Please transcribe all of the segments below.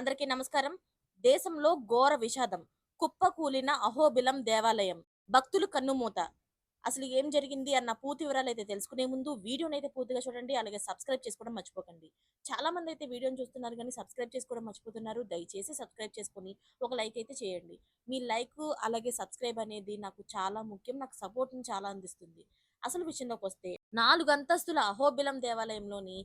అందరికీ నమస్కారం. దేశంలో ఘోర విషాదం కుప్పకూలిన అహోబిలం దేవాలయం భక్తులు కన్నుమూత అసలు ఏం జరిగింది అన్న పూర్తి వివరాలు అయితే తెలుసుకునే ముందు వీడియోని అయితే పూర్తిగా చూడండి అలాగే సబ్స్క్రైబ్ చేసుకోవడం మర్చిపోకండి. చాలా మంది అయితే వీడియోని చూస్తున్నారు కానీ సబ్స్క్రైబ్ చేసుకోవడం మర్చిపోతున్నారు. దయచేసి సబ్స్క్రైబ్ చేసుకొని ఒక లైక్ అయితే చేయండి. మీ లైక్ అలాగే సబ్స్క్రైబ్ అనేది నాకు చాలా ముఖ్యం నాకు సపోర్ట్ని చాలా అందిస్తుంది. అసలు విషయంలోకి వస్తే నాలుగు అంతస్తుల అహోబిలం దేవాలయంలోని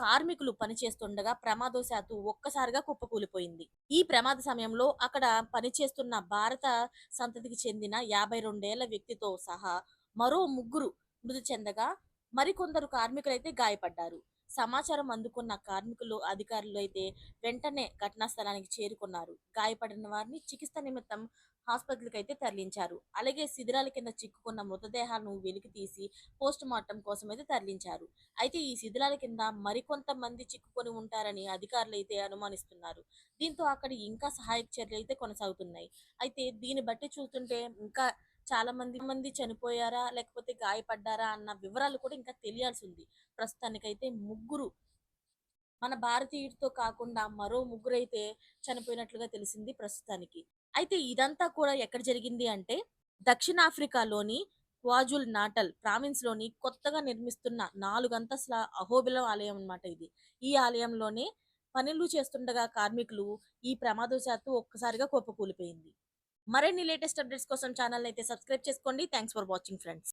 కార్మికులు పనిచేస్తుండగా ప్రమాదవశాత్తు ఒక్కసారిగా కుప్పకూలిపోయింది ఈ ప్రమాద సమయంలో అక్కడ పనిచేస్తున్న భారత సంతతికి చెందిన యాభై రెండేళ్ళ వ్యక్తితో సహా మరో ముగ్గురు మృతి చెందగా మరికొందరు కార్మికులైతే గాయపడ్డారు. సమాచారం అందుకున్న కార్మికులు అధికారులు అయితే వెంటనే ఘటనా స్థలానికి చేరుకున్నారు. గాయపడిన వారిని చికిత్స నిమిత్తం హాస్పిటల్కి అయితే తరలించారు. అలాగే శిథిరాల కింద చిక్కుకున్న మృతదేహాలను వెలికి తీసి పోస్ట్ మార్టం కోసం అయితే తరలించారు. అయితే ఈ శిథిరాల కింద మరికొంతమంది చిక్కుకొని ఉంటారని అధికారులు అయితే అనుమానిస్తున్నారు. దీంతో అక్కడ ఇంకా సహాయక చర్యలు అయితే కొనసాగుతున్నాయి. అయితే దీన్ని బట్టి చూస్తుంటే ఇంకా చాలా మంది మంది చనిపోయారా లేకపోతే గాయపడ్డారా అన్న వివరాలు కూడా ఇంకా తెలియాల్సి ఉంది. ప్రస్తుతానికైతే ముగ్గురు మన భారతీయుడితో కాకుండా మరో ముగ్గురు అయితే చనిపోయినట్లుగా తెలిసింది ప్రస్తుతానికి. అయితే ఇదంతా కూడా ఎక్కడ జరిగింది అంటే దక్షిణాఫ్రికాలోని క్వాజుల్ నాటల్ ప్రావిన్స్లోని కొత్తగా నిర్మిస్తున్న నాలుగంతస్తుల అహోబిలం ఆలయం అన్నమాట ఇది. ఈ ఆలయంలోనే పనులు చేస్తుండగా కార్మికులు ఈ ప్రమాదవశాత్తు ఒక్కసారిగా కుప్పకూలిపోయింది మరిన్ని లేటెస్ట్ అప్డేట్స్ కోసం ఛానల్ అయితే సబ్స్క్రైబ్ చేసుకోండి. Thanks for watching friends.